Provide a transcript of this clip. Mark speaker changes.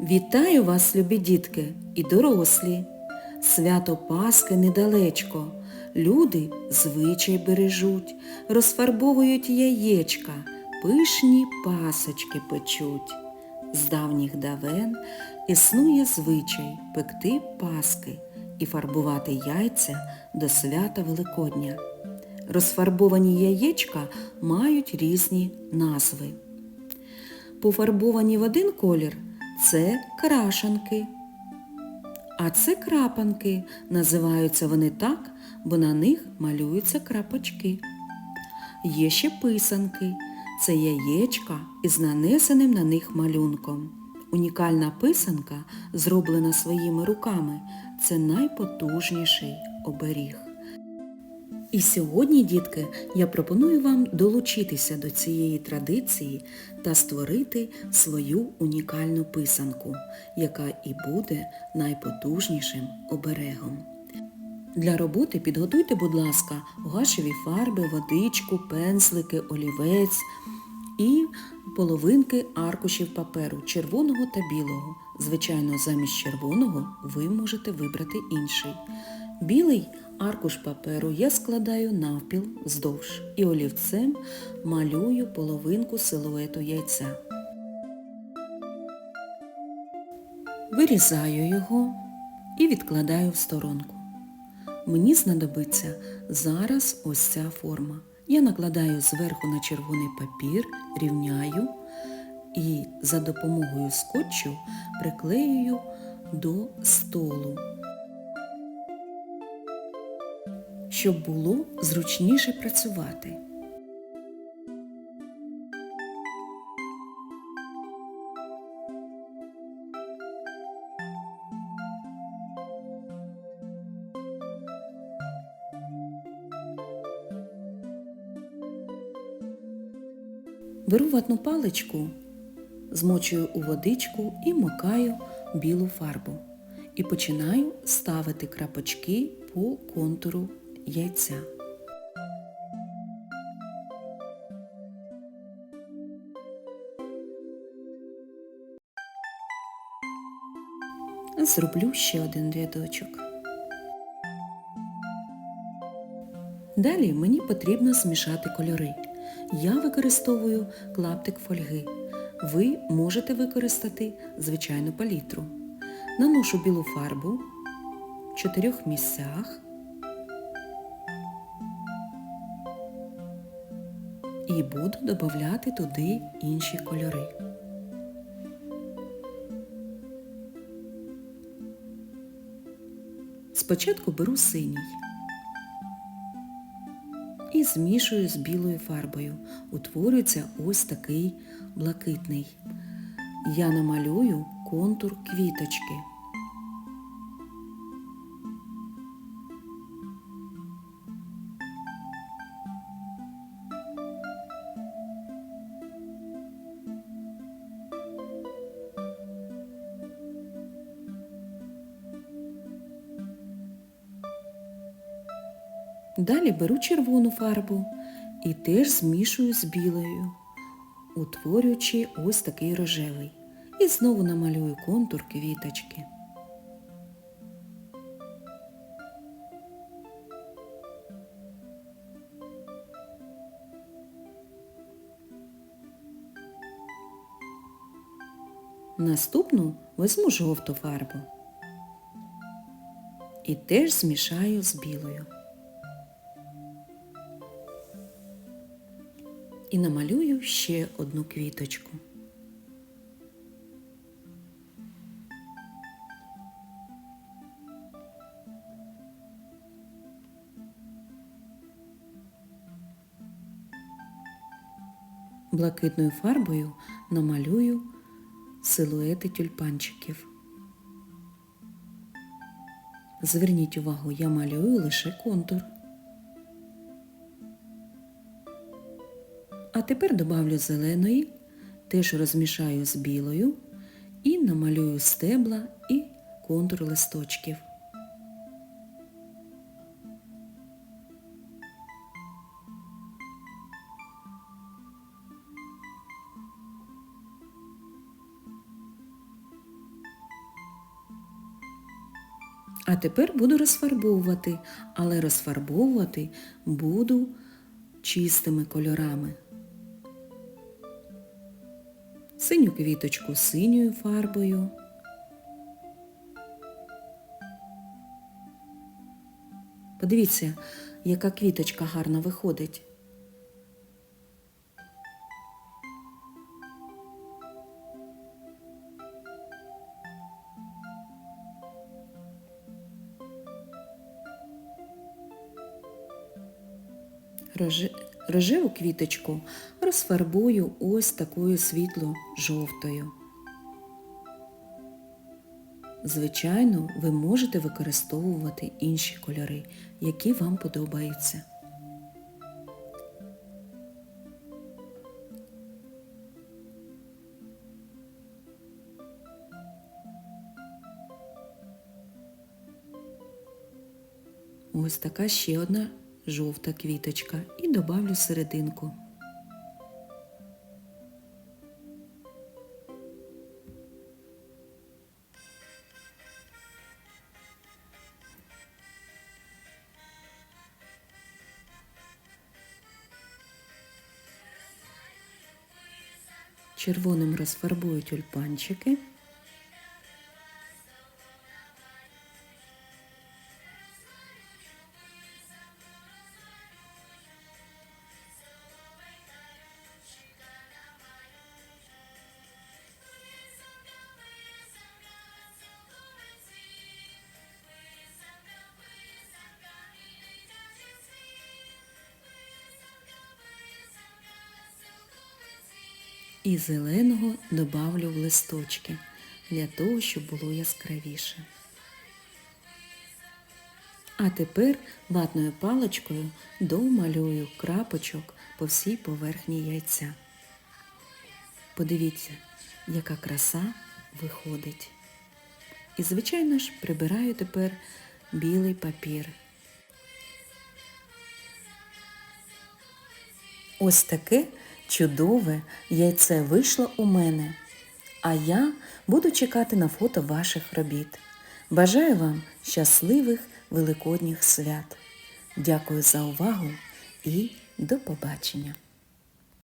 Speaker 1: Вітаю вас, любі дітки і дорослі. Свято Пасхи недалечко. Люди звичай бережуть, розфарбовують яєчка, пишні пасочки печуть. З давніх давен існує звичай пекти паски і фарбувати яйця до свята Великодня. Розфарбовані яєчка мають різні назви. Пофарбовані в один колір це крашанки. А це крапанки. Називаються вони так, бо на них малюються крапочки. Є ще писанки. Це яєчка із нанесеним на них малюнком. Унікальна писанка, зроблена своїми руками, це найпотужніший оберіг. І сьогодні, дітки, я пропоную вам долучитися до цієї традиції та створити свою унікальну писанку, яка і буде найпотужнішим оберегом. Для роботи підготуйте, будь ласка, гашеві фарби, водичку, пензлики, олівець і половинки аркушів паперу червоного та білого. Звичайно, замість червоного ви можете вибрати інший. Білий аркуш паперу я складаю навпіл вздовж і олівцем малюю половинку силуету яйця. Вирізаю його і відкладаю в сторонку. Мені знадобиться зараз ось ця форма. Я накладаю зверху на червоний папір, рівняю і за допомогою скотчу приклеюю до столу, щоб було зручніше працювати. Беру ватну паличку, змочую у водичку і макаю білу фарбу. І починаю ставити крапочки по контуру яйця. Зроблю ще один рядочок. Далі мені потрібно змішати кольори. Я використовую клаптик фольги. Ви можете використати звичайну палітру. Наношу білу фарбу в чотирьох місцях і буду додавати туди інші кольори. Спочатку беру синій і змішую з білою фарбою. Утворюється ось такий блакитний. Я намалюю контур квіточки. Далі беру червону фарбу і теж змішую з білою, утворюючи ось такий рожевий. І знову намалюю контур квіточки. Наступну візьму жовту фарбу і теж змішаю з білою. І намалюю ще одну квіточку. Блакитною фарбою намалюю силуети тюльпанчиків. Зверніть увагу, я малюю лише контур. А тепер добавлю зеленої, теж розмішаю з білою і намалюю стебла і контур листочків. А тепер буду розфарбовувати, але розфарбовувати буду чистими кольорами. Синю квіточку синьою фарбою. Подивіться, яка квіточка гарно виходить. Рожеву квіточку розфарбую ось такою світло-жовтою. Звичайно, ви можете використовувати інші кольори, які вам подобаються. Ось така ще одна жовта квіточка і добавлю серединку. Червоним розфарбують тюльпанчики. І зеленого добавлю в листочки для того, щоб було яскравіше. А тепер ватною паличкою домалюю крапочок по всій поверхні яйця. Подивіться, яка краса виходить. І, звичайно ж, прибираю тепер білий папір. Ось таке чудове яйце вийшло у мене. А я буду чекати на фото ваших робіт. Бажаю вам щасливих великодніх свят. Дякую за увагу і до побачення!